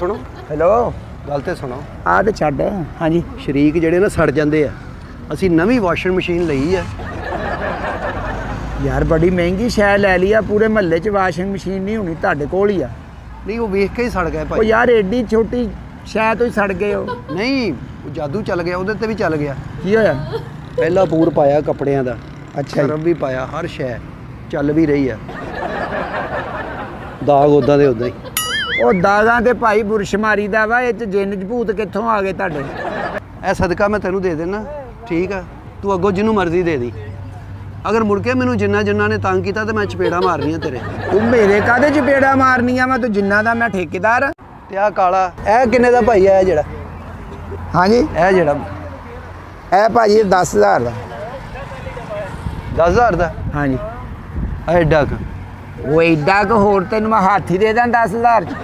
ਸੁਣੋ। ਹੈਲੋ ਗੱਲ ਤੇ ਸੁਣੋ। ਆ ਤੇ ਛੱਡ। ਹਾਂਜੀ। ਸ਼ਰੀਕ ਜਿਹੜੇ ਨਾ ਸੜ ਜਾਂਦੇ ਆ। ਅਸੀਂ ਨਵੀਂ ਵਾਸ਼ਿੰਗ ਮਸ਼ੀਨ ਲਈ ਆ। ਯਾਰ ਬੜੀ ਮਹਿੰਗੀ ਸ਼ੈ ਲੈ ਲਈ ਆ। ਪੂਰੇ ਮਹੱਲੇ 'ਚ ਵਾਸ਼ਿੰਗ ਮਸ਼ੀਨ ਨਹੀਂ ਹੋਣੀ ਤੁਹਾਡੇ ਕੋਲ ਹੀ ਆ। ਨਹੀਂ ਉਹ ਵੇਖ ਕੇ ਹੀ ਸੜ ਗਏ ਉਹ ਭਾਈ ਯਾਰ ਐਡੀ ਛੋਟੀ ਸ਼ੈ ਤੋਂ ਹੀ ਸੜ ਗਏ ਹੋ ਨਹੀਂ ਉਹ ਜਾਦੂ ਚੱਲ ਗਿਆ ਉਹਦੇ ਤੇ ਵੀ ਚੱਲ ਗਿਆ। ਕੀ ਹੋਇਆ? ਪਹਿਲਾ ਪੂਰ ਪਾਇਆ ਕੱਪੜਿਆਂ ਦਾ। ਅੱਛਾ। ਸਰਫ ਵੀ ਪਾਇਆ ਹਰ ਸ਼ੈ ਚੱਲ ਵੀ ਰਹੀ ਆ। ਦਾਗ ਉਦਾਂ ਦੇ ਉਦਾਂ ਹੀ। ਉਹ ਦਾਗਾਂ ਤੇ ਭਾਈ ਬੁਰਸ਼ ਮਾਰੀਦਾ ਵਾ ਇਹ ਚ ਜਿੰਨ ਭੂਤ ਕਿੱਥੋਂ ਆ ਗਏ ਤੁਹਾਡੇ? ਇਹ ਸਦਕਾ ਮੈਂ ਤੈਨੂੰ ਦੇ ਦੇਣਾ ਠੀਕ ਆ? ਤੂੰ ਅੱਗੋਂ ਜਿਹਨੂੰ ਮਰਜ਼ੀ ਦੇ ਦੀ। ਅਗਰ ਮੁੜ ਕੇ ਮੈਨੂੰ ਜਿੰਨਾ ਜਿੰਨਾ ਨੇ ਤੰਗ ਕੀਤਾ ਤੇ ਮੈਂ ਚਪੇੜਾ ਮਾਰਨੀਆਂ ਤੇਰੇ। ਤੂੰ ਮੇਰੇ ਕਾਦੇ ਚ ਪੇੜਾ ਮਾਰਨੀਆਂ ਮੈਂ ਤੂੰ ਜਿੰਨਾ ਦਾ ਮੈਂ ਠੇਕੇਦਾਰ ਆ। ਤੇ ਆ ਕਾਲਾ ਇਹ ਕਿੰਨੇ ਦਾ ਭਾਈ ਆ ਇਹ ਜਿਹੜਾ? ਹਾਂਜੀ। ਇਹ ਜਿਹੜਾ? ਇਹ ਭਾਜੀ 10000 ਦਾ। 10000 ਦਾ? ਹਾਂਜੀ। ਐਡਾ ਕੁ। ਉਹ ਐਡਾ ਕੁ ਹੋਰ ਤੈਨੂੰ ਮੈਂ ਹਾਥੀ ਦੇ ਦਾਂ 10000 ਚ।